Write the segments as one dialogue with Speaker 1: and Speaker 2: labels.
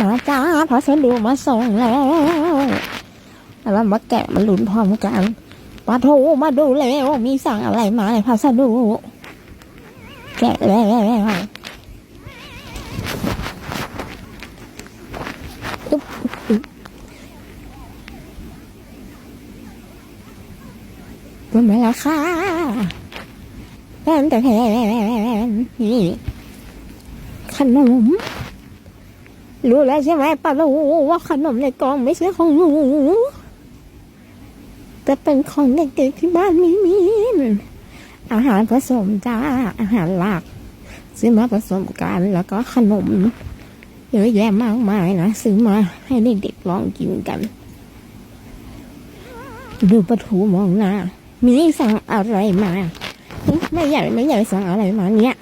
Speaker 1: มาจ้าพัสดุมาส่งแล้วแล้วมาแกะมาลุ้นพร้อมกันปาโทมาดูแล้วมีสั่งอะไรมาในพัสดุแกะแล้วอุ๊บอุ๊บรวมไปแล้วค่ะแพนแต่แพนนี่ขนม รู้แล้วใช่ไหมป้ารู้ว่าขนมในกล่องไม่ใช่ของหนูแต่เป็นของเด็กๆที่บ้านมีมีอาหารผสมจ้าอาหารหลักซื้อมาผสมกันแล้วก็ขนมเยอะแยะมากมายนะซื้อมาให้เด็กๆลองกินกัน ดูประทูมองหน้ามีสั่งอะไรมาไม่ใหญ่ไม่ใหญ่สั่งอะไรมาเนี่ย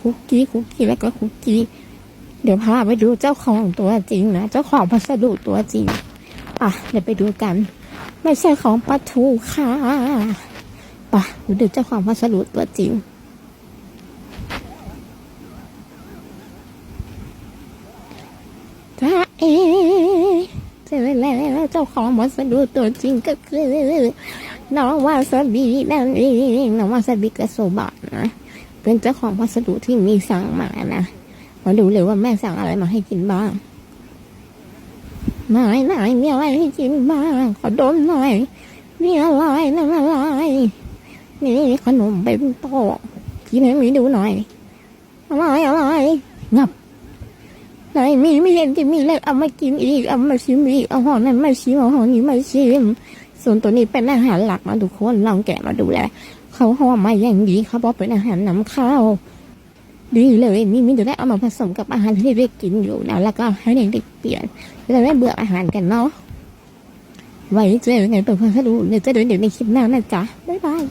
Speaker 1: คุกกี้คุกกี้แล้วก็คุกกี้ เดี๋ยวพาไปดูเจ้าของตัวจริงนะ เจ้าของพัสดุตัวจริง อะ เดี๋ยวไปดูกัน ไม่ใช่ของปลาทูค่ะป่ะดูเจ้าของพัสดุตัวจริงจ้าเอเจอแล้วเจ้าของพัสดุตัวจริงก็คือน้องวาซาบินั่นเองน้องวาซาบิกระโซบะนะ เป็นเจ้าของพัสดุที่มีสั่งมานะมาดูเลยว่าแม่สั่งอะไรมาให้กินบ้างไหนไหนมีอะไรให้กินบ้างขอดมหน่อยมีอะไรนั่นอะไรนี่ขนมเป็นโตกินให้มีดูหน่อยอะไรอะไรงับไหนมีไม่เห็นจะมีเลยเอามากินอีกเอามาชิมอีกเอาห่อนั้นมาชิมเอาห่อนี้มาชิม ส่วนตัวนี้เป็นอาหารหลักมาทุกคนลองแกะมาดูแลยเขาห่อมาอย่างดีเขาบอกเป็นอาหารนำข้าวดีเลยนี่มินจะได้เอามาผสมกับอาหารที่เด็กกินอยู่นะแล้วก็ให้เด็กๆเปลี่ยนจะได้เบื่ออาหารกันเนาะไว้เจอกันไงเปิดพัสดุเดี๋ยวจะดูเดี๋ยวในคลิปหน้านะจ๊ะบ๊ายบาย